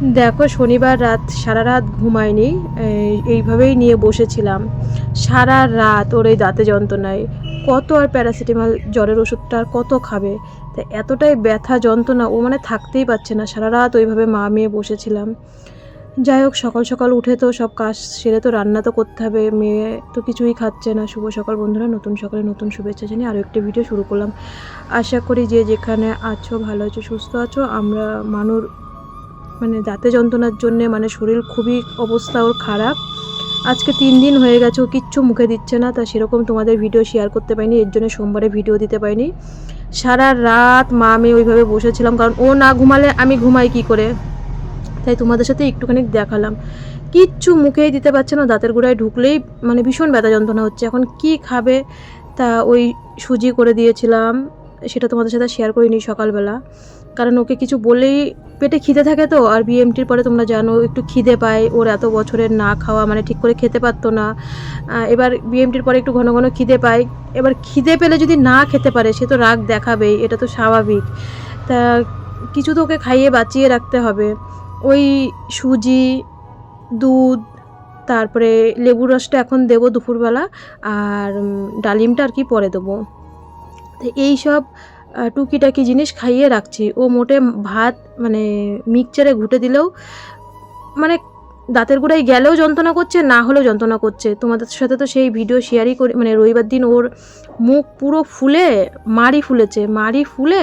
দেখো, শনিবার রাত, সারা রাত ঘুমায়নি এইভাবেই নিয়ে বসেছিলাম। সারা রাত ওর এই দাঁতে যন্ত্রণায়। কত আর প্যারাসিটামল জ্বরের ওষুধটা আর কত খাবে? তা এতটাই ব্যথা, যন্ত্রণা, ও মানে থাকতেই পারছে না। সারা রাত ওইভাবে মা মেয়ে বসেছিলাম। যাই হোক, সকাল সকাল উঠে তো সব কাজ সেরে তো রান্না তো করতে হবে। মেয়ে তো কিছুই খাচ্ছে না। শুভ সকাল বন্ধুরা, নতুন সকালে নতুন শুভেচ্ছা জানিয়ে আরও একটি ভিডিও শুরু করলাম। আশা করি যে যেখানে আছো, ভালো আছো, সুস্থ আছো, আমরা মানুষ মানে দাঁতে যন্ত্রণার জন্যে মানে শরীর খুবই অবস্থা ওর খারাপ। আজকে তিন দিন হয়ে গেছে, ও কিচ্ছু মুখে দিচ্ছে না, তা সেরকম তোমাদের ভিডিও শেয়ার করতে পারিনি, এর জন্য সোমবারে ভিডিও দিতে পারিনি। সারা রাত মা, আমি ওইভাবে বসেছিলাম, কারণ ও না ঘুমালে আমি ঘুমাই কি করে? তাই তোমাদের সাথে একটুখানি দেখালাম। কিচ্ছু মুখেই দিতে পারছে না, দাঁতের গোড়ায় ঢুকলেই মানে ভীষণ ব্যথা যন্ত্রণা হচ্ছে। এখন কি খাবে? তা ওই সুজি করে দিয়েছিলাম, সেটা তোমাদের সাথে শেয়ার করিনি সকালবেলা। কারণ ওকে কিছু বলেই পেটে খিদে থাকে তো, আর বিএমটির পরে তোমরা জানো, একটু খিদে পায়, ওর এত বছরের না খাওয়া মানে ঠিক করে খেতে পারতো না। এবার বিএমটির পরে একটু ঘন ঘন খিদে পায়। এবার খিদে পেলে যদি না খেতে পারে, সে তো রাগ দেখাবেই, এটা তো স্বাভাবিক। তা কিছু তো ওকে খাইয়ে বাঁচিয়ে রাখতে হবে। ওই সুজি, দুধ, তারপরে লেবুর রসটা এখন দেবো দুপুরবেলা, আর ডালিমটা আর কি পরে দেবো। তো এই সব টুকিটাকি জিনিস খাইয়ে রাখছি। ও মোটে ভাত মানে মিক্সচারে ঘুটে দিলেও মানে দাঁতের গোড়ায় গেলেও যন্ত্রণা করছে, না হলেও যন্ত্রণা করছে। তোমাদের সাথে তো সেই ভিডিও শেয়ারই করি মানে রবিবার দিন ওর মুখ পুরো ফুলে, মাড়ি ফুলেছে, মাড়ি ফুলে।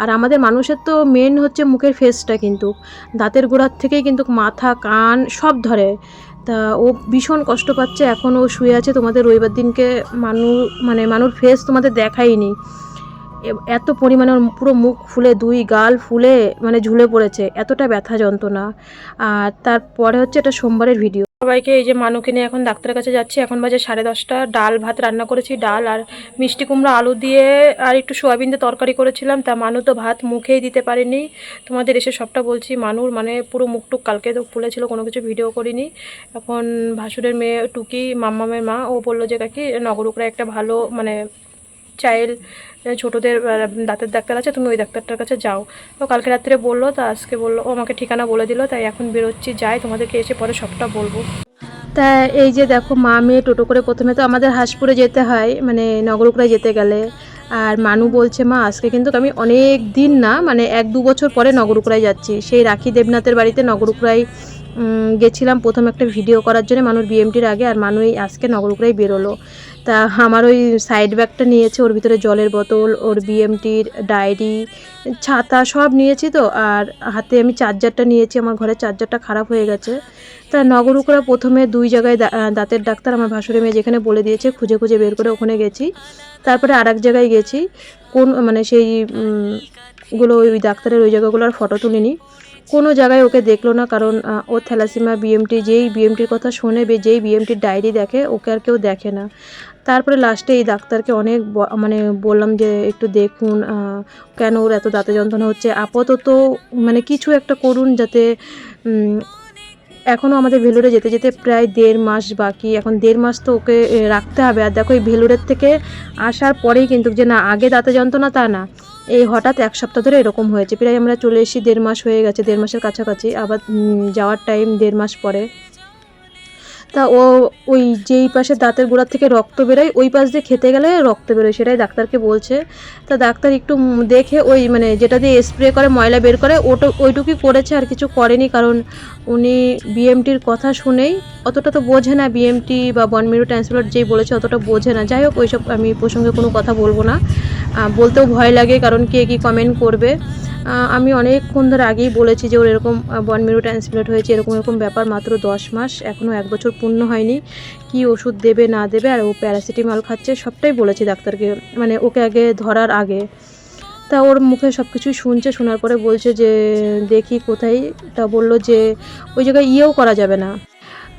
আর আমাদের মানুষের তো মেন হচ্ছে মুখের ফেসটা কিন্তু। দাঁতের গোড়ার থেকেই কিন্তু মাথা, কান সব ধরে। তা ও ভীষণ কষ্ট পাচ্ছে, এখন ও শুয়ে আছে। তোমাদের রবিবার দিনকে মানু মানে মানুষ ফেস তোমাদের দেখাইনি। এত পরিমাণে ওর পুরো মুখ ফুলে, দুই গাল ফুলে মানে ঝুলে পড়েছে। এতটা ব্যথা যন্ত্রণা। আর তারপরে হচ্ছে এটা সোমবারের ভিডিও সবাইকে এই যে মানুকে নিয়ে এখন ডাক্তারের কাছে যাচ্ছি। এখন বাজে সাড়ে দশটা। ডাল, ভাত রান্না করেছি, ডাল আর মিষ্টি কুমড়ো, আলু দিয়ে আর একটু সোয়াবিন দিয়ে তরকারি করেছিলাম। তা মানু তো ভাত মুখেই দিতে পারেনি। তোমাদের এসে সবটা বলছি। মানুর মানে পুরো মুখটুক কালকে তো ফুলেছিল, কোনো কিছু ভিডিও করিনি। এখন ভাসুরের মেয়ে টুকি, মাম্মামের মা, ও বলল যে, কাকি, নগরুকরা একটা ভালো মানে চাইল্ড ছোটোদের দাঁতের ডাক্তার আছে তুমি ওই ডাক্তারটার কাছে যাও। তো কালকে রাত্রে বলল তা আজকে বলল ও আমাকে ঠিকানা বলে দিল তাই এখন বেরোচ্ছি যাই তোমাদেরকে এসে পরে সবটা বলব। তা এই যে দেখো মা মেয়ে টোটো করে প্রথমে তো আমাদের হাঁসপুরে যেতে হয় মানে নগরুকরায় যেতে গেলে। আর মানু বলছে মা আজকে কিন্তু আমি অনেক দিন না মানে এক দু বছর পরে নগরুকরায় যাচ্ছি। সেই রাখি দেবনাথের বাড়িতে নগরুকরায় উম, গেছিলাম প্রথম একটা ভিডিও করার জন্য মানুষ বিএমটির আগে, আর মানু এই আজকে নগরুকরাই বেরোলো। তা আমার ওই সাইড ব্যাগটা নিয়েছে, ওর ভিতরে জলের বোতল, ওর বিএমটির ডায়েরি ছাতা সব নিয়েছি তো, আর হাতে আমি চার্জারটা নিয়েছি, আমার ঘরের চার্জারটা খারাপ হয়ে গেছে। তা নগরুকরা প্রথমে দুই জায়গায় দাঁতের ডাক্তার আমার ভাসুরে মেয়ে যেখানে বলে দিয়েছে, খুঁজে খুঁজে বের করে ওখানে গেছি। তারপরে আর জায়গায় গেছি, কোন মানে সেই গুলো ওই ডাক্তারের ওই জায়গাগুলো আর ফটো তুলিনি। কোনো জায়গায় ওকে দেখল না, কারণ ও থ্যালাসিমা বিএমটি যেই বিএমটির কথা শোনে যেই বিএমটির ডায়েরি দেখে, ওকে আর কেউ দেখে না। তারপরে লাস্টে এই ডাক্তারকে অনেক মানে বললাম যে, একটু দেখুন কেন ওর এত দাঁতে যন্ত্রণা হচ্ছে? আপাতত মানে কিছু একটা করুন যাতে এখনও আমাদের ভেলুরে যেতে যেতে প্রায় দেড় মাস বাকি। এখন দেড় মাস তো ওকে রাখতে হবে। আর দেখো এই ভেলুরের থেকে আসার পরেই কিন্তু যে, না, আগে দাঁতে যন্ত্রণা তা না। এই হঠাৎ এক সপ্তাহ ধরে এরকম হয়েছে। প্রায় আমরা চলে এসেছি, দেড় মাস হয়ে গেছে, দেড় মাসের কাছাকাছি। আবার যাওয়ার টাইম দেড় মাস পরে। তা ও ওই যেই পাশে দাঁতের গোড়ার থেকে রক্ত বেরোয়, ওই পাশ দিয়ে খেতে গেলে রক্ত বেরোয়, সেটাই ডাক্তারকে বলছে। তা ডাক্তার একটু দেখে ওই মানে যেটা দিয়ে স্প্রে করে, ময়লা বের করে, ওটা, ওইটুকুই করেছে, আর কিছু করেনি, কারণ উনি বিএমটির কথা শুনেই, অতটা তো বোঝে না বিএমটি বা বনমিরু ট্রান্সপ্লান্ট যেই বলেছে, অতটা বোঝে না। যাই হোক, ওইসব আমি প্রসঙ্গে কোনো কথা বলব না। বলতেও ভয় লাগে, কারণ কে কী কমেন্ট করবে। আমি অনেকক্ষণ ধরে আগেই বলেছি যে ওর এরকম বনমিরু ট্রান্সপ্লেট হয়েছে, এরকম এরকম ব্যাপার মাত্র দশ মাস এখনও এক বছর পূর্ণ হয়নি। কি ওষুধ দেবে, না দেবে, আর ও প্যারাসিটামল খাচ্ছে, সবটাই বলেছি ডাক্তারকে মানে ওকে আগে ধরার আগে। তা ওর মুখে সব কিছুই শুনছে, শোনার পরে বলছে যে, দেখি কোথায়। তা বলল যে, ওই জায়গায় ইয়েও করা যাবে না।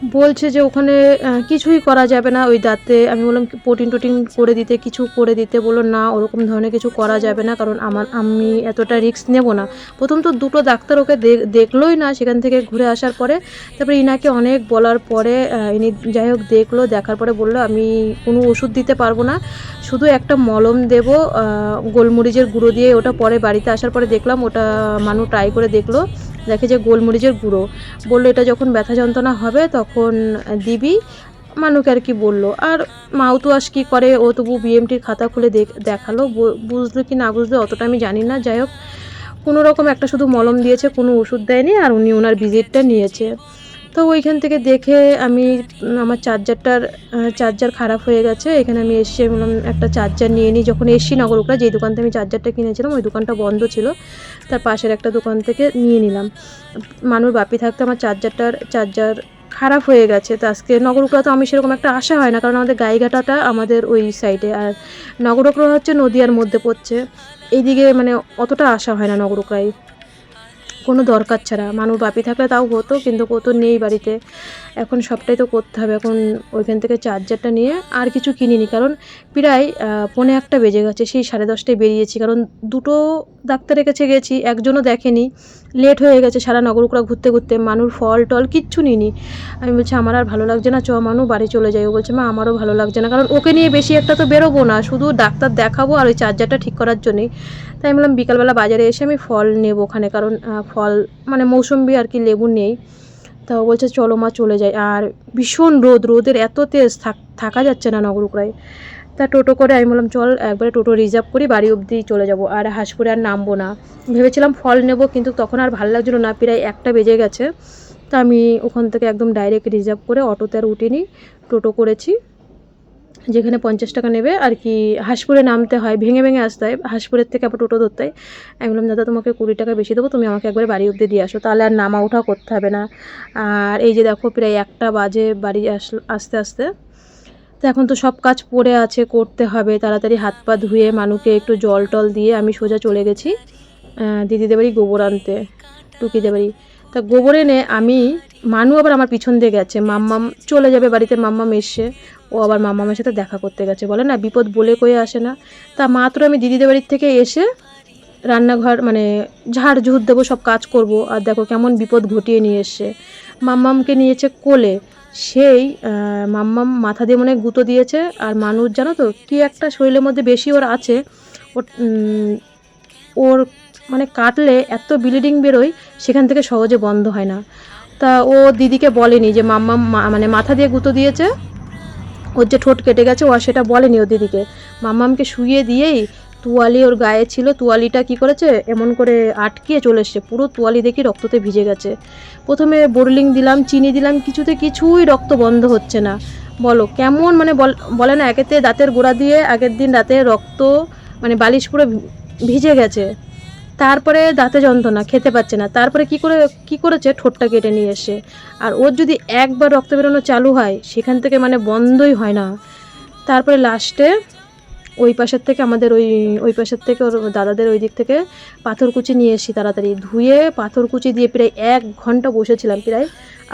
বলছে যে ওখানে কিছুই করা যাবে না ওই দাঁতে। আমি বললাম, প্রোটিন টোটিন করে দিতে, কিছু করে দিতে। বলল, না, ওরকম ধরনের কিছু করা যাবে না, কারণ আমার, আমি এতটা রিস্ক নেব না। প্রথম তো দুটো ডাক্তার ওকে দেখ- দেখলোই না সেখান থেকে ঘুরে আসার পরে। তারপরে ইনাকে অনেক বলার পরে ইনি যাই হোক দেখল, দেখার পরে বলল, আমি কোনো ওষুধ দিতে পারব না, শুধু একটা মলম দেবো গোলমরিচের গুঁড়ো দিয়ে। ওটা পরে বাড়িতে আসার পরে দেখলাম, ওটা মানু ট্রাই করে দেখল। দেখে যে গোলমরিচের গুঁড়ো। বলল, এটা যখন ব্যথা যন্ত্রণা হবে, তখন দিবি। মানুকে আর কি বলল। আর তো আস কী করে, ও তবু বিএমটির খাতা খুলে দেখ, দেখাল। বুঝলো কি না বুঝলো, অতটা আমি জানি না। যাই হোক, কোনো রকম একটা শুধু মলম দিয়েছে, কোনো ওষুধ দেয়নি, আর উনি ওনার ভিজিটটা নিয়েছে। তো ওইখান থেকে দেখে আমি, আমার চার্জারটার চার্জার খারাপ হয়ে গেছে। এখানে আমি এসে বললাম, একটা চার্জার নিয়ে নিই যখন এসছি নগরুকরা যেই দোকান থেকে আমি চার্জারটা কিনেছিলাম, ওই দোকানটা বন্ধ ছিল। তার পাশের একটা দোকান থেকে নিয়ে নিলাম। মানুষ বাপি থাকতে আমার চার্জারটার, চার্জার খারাপ হয়ে গেছে। তো আজকে নগরুকরা তো আমি সেরকম একটা আশা হয় না, কারণ আমাদের গাইঘাটাটা আমাদের ওই সাইডে আর নগরুকরা হচ্ছে নদিয়ার মধ্যে পড়ছে। এইদিকে মানে অতটা আশা হয় না নগরুকরাই কোনো দরকার ছাড়া। মানুষ বাপি থাকলে তাও হতো, কিন্তু কত নেই বাড়িতে। এখন সবটাই তো করতে হবে। এখন ওইখান থেকে চার্জারটা নিয়ে আর কিছু কিনিনি। কারণ প্রায় পৌনে একটা বেজে গেছে, সেই সাড়ে দশটায় বেরিয়েছি। কারণ দুটো ডাক্তারের কাছে গেছি, একজনও দেখেনি। লেট হয়ে গেছে সারা নগরকুড়া ঘুরতে ঘুরতে। মানুষ ফল টল কিচ্ছু নিইনি। আমি বলছি, আমার আর ভালো লাগছে না। চ, মানু বাড়ি চলে যাই। ও বলছে, মা, আমারও ভালো লাগছে না। কারণ ওকে নিয়ে বেশি একটা তো বেরোবো না। শুধু ডাক্তার দেখাবো আর ওই চার্জারটা ঠিক করার জন্যই। তাই বললাম বিকালবেলা বাজারে এসে আমি ফল নেব ওখানে, কারণ ফল মানে মৌসুম্বি আর কি লেবু নেই। তা বলছে, চলো মা, চলে যাই। আর ভীষণ রোদ, রোদের এত তেজ, থাক- থাকা যাচ্ছে না নগরুকড়ায়। তা টোটো করে আমি বললাম, চল, একবারে টোটো রিজার্ভ করি, বাড়ি অবধি চলে যাব। আর হাঁসপুরে আর নামবো না। ভেবেছিলাম ফল নেব, কিন্তু তখন আর ভালো লাগছিল না, প্রায় একটা বেজে গেছে। তা আমি ওখান থেকে একদম ডাইরেক্ট রিজার্ভ করে অটোতে আর উঠিনি, টোটো করেছি। যেখানে পঞ্চাশ টাকা নেবে আর কি হাঁসপুরে নামতে হয়, ভেঙে ভেঙে আসতে হয়। হাঁসপুরের থেকে আবার টোটো ধরতে হয়। আমি বললাম, দাদা, তোমাকে কুড়ি টাকা বেশি দেবো, তুমি আমাকে একবারে বাড়ি অবধি দিয়ে আসো। তাহলে আর নামা ওঠা করতে হবে না। আর এই যে দেখো, প্রায় একটা বাজে বাড়ি আস, আসতে আসতে। তো এখন তো সব কাজ পড়ে আছে, করতে হবে। তাড়াতাড়ি হাত পা ধুয়ে মানুকে একটু জল টল দিয়ে আমি সোজা চলে গেছি দিদিদের বাড়ি গোবর আনতে টুকিদের বাড়ি তা গোবর এনে আমি, মানু আবার আমার পিছন দিয়ে গেছে। মাম্মাম চলে যাবে বাড়িতে, মাম্মাম এসে ও আবার মাম্মামের সাথে দেখা করতে গেছে। বলে, না, বিপদ বলে কয়ে আসে না। তা মাত্র আমি দিদিদের বাড়ির থেকে এসে রান্নাঘর মানে ঝাড় ঝুট দেবো, সব কাজ করব। আর দেখো কেমন বিপদ ঘটিয়ে নিয়ে এসছে। মাম্মামকে নিয়েছে কোলে। সেই মাম্মাম মাথা দিয়ে মনে গুঁতো দিয়েছে। আর মানুষ, জানো তো, কি একটা শরীরের মধ্যে বেশি ওর আছে। ওর ওর মানে কাটলে এত ব্লিডিং বেরোয়, সেখান থেকে সহজে বন্ধ হয় না। তা ও দিদিকে বলেনি যে, মাম্মাম মা- মানে মাথা দিয়ে গুঁতো দিয়েছে। ওর যে ঠোঁট কেটে গেছে, ও সেটা বলেনি ও দিদিকে। মাম্মামকে শুয়ে দিয়েই তোয়ালি ওর গায়ে ছিল, তোয়ালিটা কি করেছে? এমন করে আটকিয়ে চলে এসছে। পুরো তোয়ালি দেখি রক্ততে ভিজে গেছে। প্রথমে বোরলিং দিলাম, চিনি দিলাম, কিছুতে কিছুই রক্ত বন্ধ হচ্ছে না। বলো, কেমন মানে বল- না, একেতে দাঁতের গোড়া দিয়ে আগের দিন দাঁতে রক্ত মানে বালিশ পুরো ভিজে গেছে। তারপরে দাঁতে যন্ত্রণা, খেতে পাচ্ছে না। তারপরে কি করে, কি করেছে? ঠোঁটটা কেটে নিয়ে এসে। আর ওর যদি একবার রক্ত বেরোনো চালু হয়, সেখান থেকে মানে বন্ধই হয় না। তারপরে লাস্টে ওই পাশের থেকে আমাদের ওই ওই পাশের থেকে ওর দাদাদের ওই দিক থেকে পাথরকুচি নিয়ে এসি তাড়াতাড়ি। ধুয়ে পাথরকুচি দিয়ে প্রায় এক ঘণ্টা বসেছিলাম, প্রায়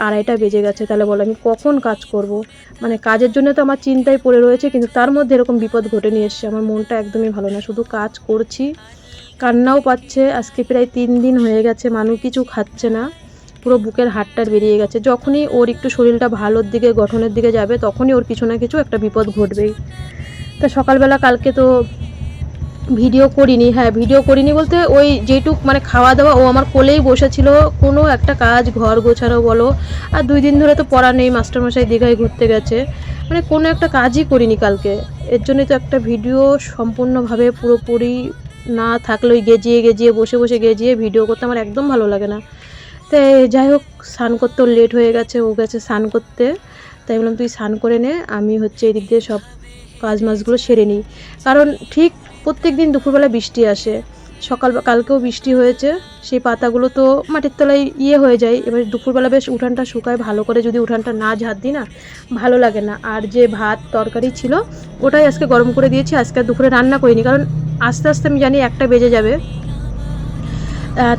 আড়াইটা বেজে গেছে। তাহলে বলো, আমি কখন কাজ করব? মানে কাজের জন্য তো আমার চিন্তায় পড়ে রয়েছে, কিন্তু তার মধ্যে এরকম বিপদ ঘটে নিয়ে এসছে। আমার মনটা একদমই ভালো না। শুধু কাজ করছি। কান্নাও পাচ্ছে। আজকে প্রায় তিন দিন হয়ে গেছে মানুষ কিছু খাচ্ছে না। পুরো বুকের হাড়টার বেরিয়ে গেছে। যখনই ওর একটু শরীরটা ভালোর দিকে, গঠনের দিকে যাবে, তখনই ওর কিছু না কিছু একটা বিপদ ঘটবেই। তা সকালবেলা কালকে তো ভিডিও করিনি। হ্যাঁ ভিডিও করিনি বলতে ওই যেটুক মানে খাওয়া দাওয়া ও আমার কোলেই বসেছিল। কোনো একটা কাজ, ঘর গোছানো বলো। আর দুই দিন ধরে তো পড়া নেই, মাস্টারমশাই দীঘায় ঘুরতে গেছে। মানে কোনো একটা কাজই করিনি কালকে। এর জন্যই তো একটা ভিডিও সম্পূর্ণভাবে পুরোপুরি না থাকলেই গেজিয়ে গেজিয়ে বসে বসে গেজিয়ে ভিডিও করতে আমার একদম ভালো লাগে না। তো যাই হোক, স্নান করতেও লেট হয়ে গেছে, ও গেছে স্নান করতে। তাই বললাম, তুই স্নান করে নে, আমি হচ্ছে এদিক দিয়ে সব কাজ মাছগুলো সেরে নিই। কারণ ঠিক প্রত্যেক দিন দুপুরবেলা বৃষ্টি আসে। সকাল কালকেও বৃষ্টি হয়েছে, সেই পাতাগুলো তো মাটির তলায় ইয়ে হয়ে যায়। এবার দুপুরবেলা বেশ উঠানটা শুকায়, ভালো করে যদি উঠানটা না ঝাড় দিই না, ভালো লাগে না। আর যে ভাত তরকারি ছিল, ওটাই আজকে গরম করে দিয়েছি, আজকে দুপুরে রান্না করিনি, কারণ আস্তে আস্তে আমি জানি একটা বেজে যাবে।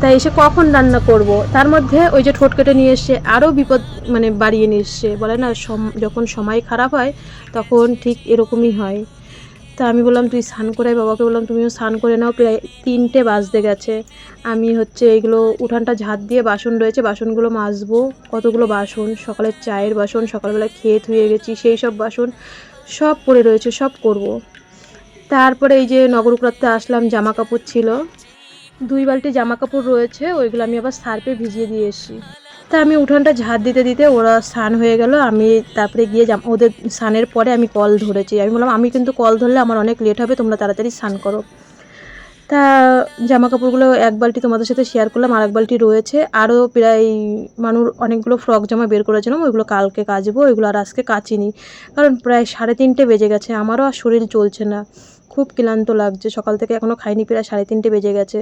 তাই এসে কখন রান্না করব? তার মধ্যে ওই যে ঠোঁট কেটে নিয়ে এসছে আরও বিপদ মানে বাড়িয়ে নিয়ে এসছে বলে না যখন সময় খারাপ হয়, তখন ঠিক এরকমই হয়। তা আমি বললাম, তুই স্নান করে। বাবাকে। বললাম, তুমিও স্নান করে নাও। প্রায় তিনটে বাজতে গেছে। আমি হচ্ছে এগুলো উঠানটা ঝাঁট দিয়ে বাসন রয়েছে, বাসনগুলো মাজবো। কতগুলো বাসন? সকালের চায়ের বাসন, সকালবেলা খেয়ে ধুয়ে গেছি, সেই সব বাসন সব পড়ে রয়েছে, সব করব। তারপরে এই যে নগরকুড়াতে আসলাম জামা কাপড় ছিল। দুই বালতি জামা কাপড় রয়েছে, ওইগুলো আমি আবার সার্ফে ভিজিয়ে দিয়ে এসেছি। তা আমি উঠোনটা ঝাড় দিতে দিতে ওরা স্নান হয়ে গেল, আমি তারপরে গিয়ে ওদের স্নানের পরে আমি কল ধরেছি। আমি বললাম, আমি কিন্তু কল ধরলে আমার অনেক লেট হবে, তোমরা তাড়াতাড়ি স্নান করো। তা জামা কাপড়গুলো এক বালতি তোমাদের সাথে শেয়ার করলাম আর এক বালতি রয়েছে। আরও প্রায় মানুষ অনেকগুলো ফ্রক জামা বের করেছিলাম, ওইগুলো কালকে কাচবো, ওইগুলো আর আজকে কাচিনি। কারণ প্রায় সাড়ে তিনটে বেজে গেছে, আমারও আর শরীর চলছে না। খুব ক্লান্ত লাগছে, সকাল থেকে এখনও খাইনি, প্রায় সাড়ে তিনটে বেজে গেছে।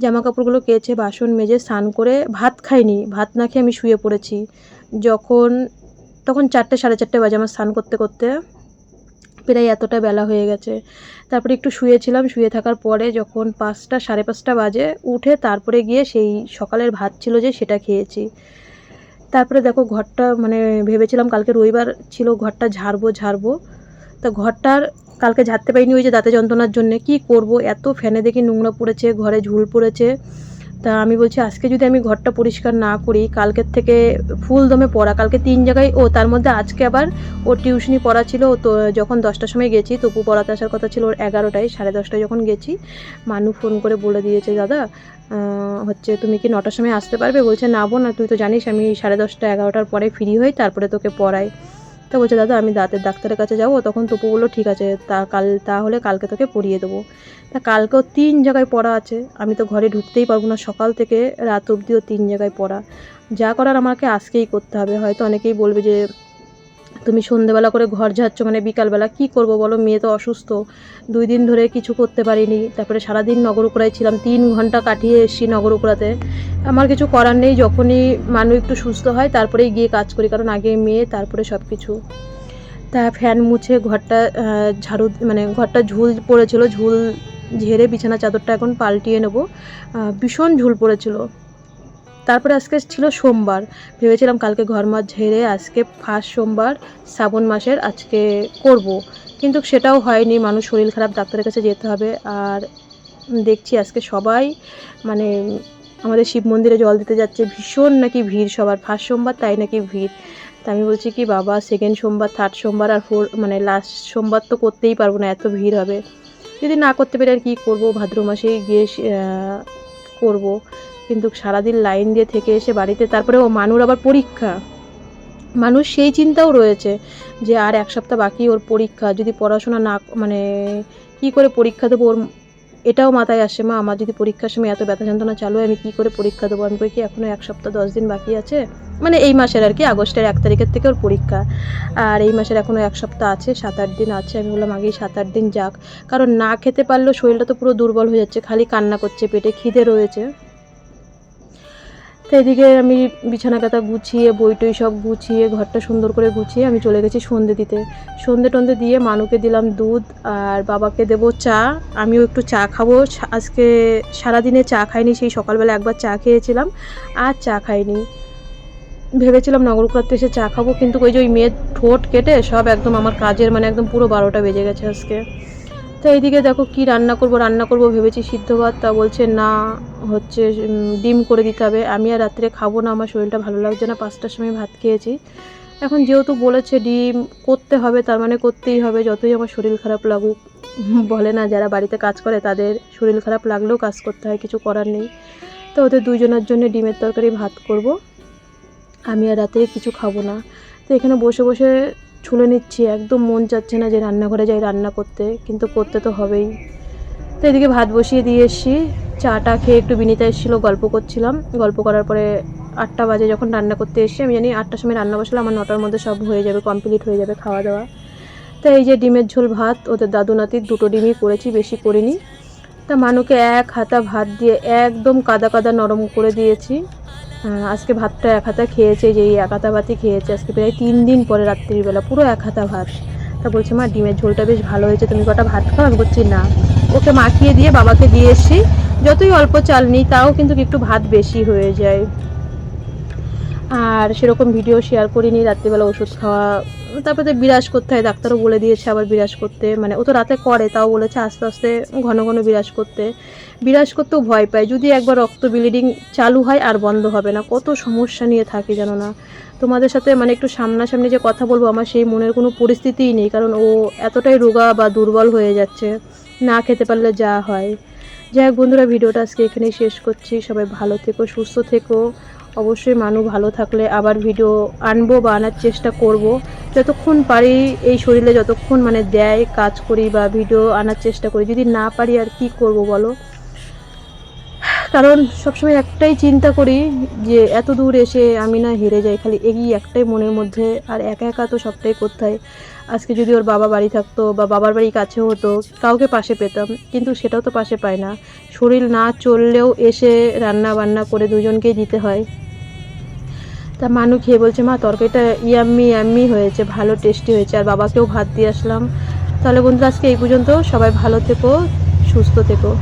জামা কাপড়গুলো কেচে, বাসন মেজে, স্নান করে ভাত খাইনি, ভাত না খেয়ে আমি শুয়ে পড়েছি। যখন, তখন চারটে, সাড়ে চারটে বাজে আমার স্নান করতে করতে। প্রায় এতটা বেলা হয়ে গেছে। তারপরে একটু শুয়েছিলাম, শুয়ে থাকার পরে যখন পাঁচটা, সাড়ে পাঁচটা বাজে, উঠে তারপরে গিয়ে সেই সকালের ভাত ছিল যে সেটা খেয়েছি। তারপরে দেখো ঘরটা মানে ভেবেছিলাম কালকে রবিবার ছিল, ঘরটা ঝাড়বো ঝাড়বো। তা ঘরটার কালকে ঝাড়তে পারিনি ওই যে দাঁতে যন্ত্রণার জন্য। কি করব? এত ফ্যানে দেখি নোংরা পড়েছে, ঘরে ঝুল পড়েছে। তা আমি বলছি, আজকে যদি আমি ঘরটা পরিষ্কার না করি, কালকের থেকে ফুল দমে পড়া, কালকে তিন জায়গায়, ও তার মধ্যে আজকে আবার ও টিউশনি পড়া ছিল তো যখন দশটার সময় গেছি, তপু পড়াতে আসার কথা ছিল ওর এগারোটায়, সাড়ে দশটায় যখন গেছি, মানু ফোন করে বলে দিয়েছে, দাদা হচ্ছে তুমি কি নটার সময় আসতে পারবে? বলছে, না বোন তুই তো জানিস আমি সাড়ে দশটা, এগারোটার পরে ফ্রি হই, তারপরে তোকে পড়াই। তো বলছে, দাদা, আমি দাঁতের ডাক্তারের কাছে যাব, তখন তপু বলল, ঠিক আছে, তা কাল, তাহলে কালকে তোকে পড়িয়ে দেবো। তা কালকেও তিন জায়গায় পড়া আছে। আমি তো ঘরে ঢুকতেই পারব না, সকাল থেকে রাত অবধিও তিন জায়গায় পড়া। যা করার আমাকে আজকেই করতে হবে। হয়তো অনেকেই বলবে যে তুমি সন্ধেবেলা করে ঘর ঝাড়ছো মানে বিকালবেলা, কি করব বলো? মেয়ে তো অসুস্থ। দুই দিন ধরে কিছু করতে পারিনি। তারপরে সারাদিন নগরুকুড়ায় ছিলাম, তিন ঘণ্টা কাটিয়ে এসেছি নগরুকুড়াতে আমার কিছু করার নেই, যখনই মানুষ একটু সুস্থ হয়, তারপরেই গিয়ে কাজ করি, কারণ আগে মেয়ে, তারপরে সব কিছু তা ফ্যান মুছে ঘরটা ঝাড়ু মানে ঘরটা ঝুল পড়েছিল, ঝুল ঝেড়ে বিছানা চাদরটা এখন পাল্টিয়ে নেব। ভীষণ ঝুল পড়েছিল। তারপরে আজকে ছিল সোমবার। ভেবেছিলাম কালকে ঘর মাছ ঝেড়ে আজকে ফার্স্ট সোমবার, শ্রাবণ মাসের আজকে করব। কিন্তু সেটাও হয়নি, মানুষ শরীর খারাপ, ডাক্তারের কাছে যেতে হবে। আর দেখছি আজকে সবাই মানে আমাদের শিব মন্দিরে জল দিতে যাচ্ছে, ভীষণ নাকি ভিড় সবার। ফার্স্ট সোমবার তাই নাকি ভিড়। তা আমি বলছি কি বাবা সেকেন্ড সোমবার থার্ড সোমবার আর ফোর মানে লাস্ট সোমবার তো করতেই পারব না, এত ভিড় হবে। যদি না করতে পারি আর কী করব? ভাদ্র মাসেই গিয়ে করব। কিন্তু সারাদিন লাইন দিয়ে থেকে এসে বাড়িতে, তারপরে ও মানুর আবার পরীক্ষা। মানুষ সেই চিন্তাও রয়েছে যে আর এক সপ্তাহ বাকি ওর পরীক্ষা, যদি পড়াশোনা না মানে কি করে পরীক্ষা দেবো ওর, এটাও মাথায় আসে, মা, আমার যদি পরীক্ষার সময় এত ব্যথা যন্ত্রণা চালু আমি কী করে পরীক্ষা দেবো? আমি কি এখনও এক সপ্তাহ, দশ দিন বাকি আছে? মানে এই মাসের আর কি, আগস্টের এক তারিখের থেকে ওর পরীক্ষা। আর এই মাসের এখনও এক সপ্তাহ আছে সাত আট দিন আছে, আমি বললাম আগেই সাত আট দিন যাক। কারণ না খেতে পারলেও শরীরটা তো পুরো দুর্বল হয়ে যাচ্ছে, খালি কান্না করছে, পেটে খিদে রয়েছে। তো এদিকে আমি বিছানা কাতা গুছিয়ে বই টই সব গুছিয়ে, ঘরটা সুন্দর করে গুছিয়ে আমি চলে গেছি সন্ধে দিতে। সন্ধে টন্ধে দিয়ে মানুকে দিলাম দুধ আর বাবাকে দেবো চা। আমিও একটু চা খাব। আজকে সারাদিনে চা খাইনি, সেই সকালবেলা একবার চা খেয়েছিলাম আর চা খাইনি। ভেবেছিলাম নগরকুড়াতে এসে চা খাব, কিন্তু ওই যে ওই মেয়ের ঠোঁট কেটে সব একদম আমার কাজের মানে একদম পুরো বারোটা বেজে গেছে আজকে। তো এইদিকে দেখো কি রান্না করব রান্না করব ভেবেছি সিদ্ধ ভাত। তা বলছে, না, হচ্ছে ডিম করে দিতে হবে। আমি আর রাত্রে খাব না, আমার শরীরটা ভালো লাগছে না। পাঁচটার সময় ভাত খেয়েছি। এখন যেহেতু বলেছে ডিম করতে হবে, তার মানে করতেই হবে। যতই আমার শরীর খারাপ লাগুক, বলে না, যারা বাড়িতে কাজ করে, তাদের শরীর খারাপ লাগলেও কাজ করতে হয়, কিছু করার নেই। তো ওদের দুইজনের জন্য ডিমের তরকারি ভাত করব। আমি আর রাতে কিছু খাব না। তো এখানে বসে বসে ছুলে নিচ্ছি, একদম মন চাচ্ছে না যে রান্নাঘরে যাই রান্না করতে, কিন্তু করতে তো হবেই। তো এদিকে ভাত বসিয়ে দিয়ে এসছি, চাটা খেয়ে একটু বিনিতা এসেছিল, গল্প করছিলাম। গল্প করার পরে আটটা বাজে যখন রান্না করতে এসছি, আমি জানি আটটার সময় রান্না বসলে আমার নটার মধ্যে সব হয়ে যাবে কমপ্লিট হয়ে যাবে খাওয়া দাওয়া তো এই যে ডিমের ঝোল ভাত, ওদের দাদু নাতির দুটো ডিমই করেছি, বেশি করিনি। তা মানুকে এক হাতা ভাত দিয়ে একদম কাদা কাদা নরম করে দিয়েছি। আজকে ভাতটা এক হাতা খেয়েছে যে এক হাতা ভাতই খেয়েছে, আজকে প্রায় তিন দিন পরে রাত্রিবেলা, পুরো এক হাতা ভাত। তা বলছে, মা, ডিমের ঝোলটা বেশ ভালো হয়েছে, তুমি কটা ভাত খাও? আমি বলছি, না। ওকে মাখিয়ে দিয়ে বাবাকে দিয়ে এসছি যতই অল্প চাল নিই, তাও কিন্তু একটু ভাত বেশি হয়ে যায়। আর সেরকম ভিডিও শেয়ার করিনি, রাত্রিবেলা ওষুধ খাওয়া, তারপরে বিরাজ করতে হয়, ডাক্তারও বলে দিয়েছে আবার বিরাজ করতে মানে ও তো রাতে করে, তাও বলেছে আস্তে আস্তে ঘন ঘন বিরাজ করতে। বিরাজ করতেও ভয় পায়, যদি একবার রক্ত ব্লিডিং চালু হয় আর বন্ধ হবে না, কত সমস্যা নিয়ে থাকে জানো না। তোমাদের সাথে মানে একটু সামনাসামনি যে কথা বলব, আমার সেই মনের কোনো পরিস্থিতিই নেই, কারণ ও এতটাই রোগা বা দুর্বল হয়ে যাচ্ছে, না খেতে পারলে যা হয়। যাই হোক বন্ধুরা, ভিডিওটা আজকে এখানেই শেষ করছি, সবাই ভালো থেকো, সুস্থ থেকো। অবশ্যই মানু ভালো থাকলে আবার ভিডিও আনব বা আনার চেষ্টা করব। যতক্ষণ পারি এই শরীরে যতক্ষণ মানে দেয়, কাজ করি বা ভিডিও আনার চেষ্টা করি, যদি না পারি আর কি করব বলো? কারণ সবসময় একটাই চিন্তা করি যে এত দূর এসে আমি না হেরে যাই, খালি এগিয়ে একটাই মনের মধ্যে, আর একা একা তো সবটাই করতে হয়। আজকে যদি ওর বাবা বাড়ি থাকতো বা বাবার বাড়ি কাছে হতো, কাউকে পাশে পেতাম, কিন্তু সেটাও তো পাশে পায় না। শরীর না চললেও এসে রান্না বান্না করে দুজনকেই দিতে হয়। তা মানু খেয়ে বলছে, মা, তরকারিটা ইয়াম্মি ইয়াম্মি হয়েছে, ভালো টেস্টি হয়েছে, আর বাবাকেও ভাত দিয়ে আসলাম। তাহলে বন্ধুরা, আজকে এই পর্যন্ত। সবাই ভালো থেকো, সুস্থ থেকো।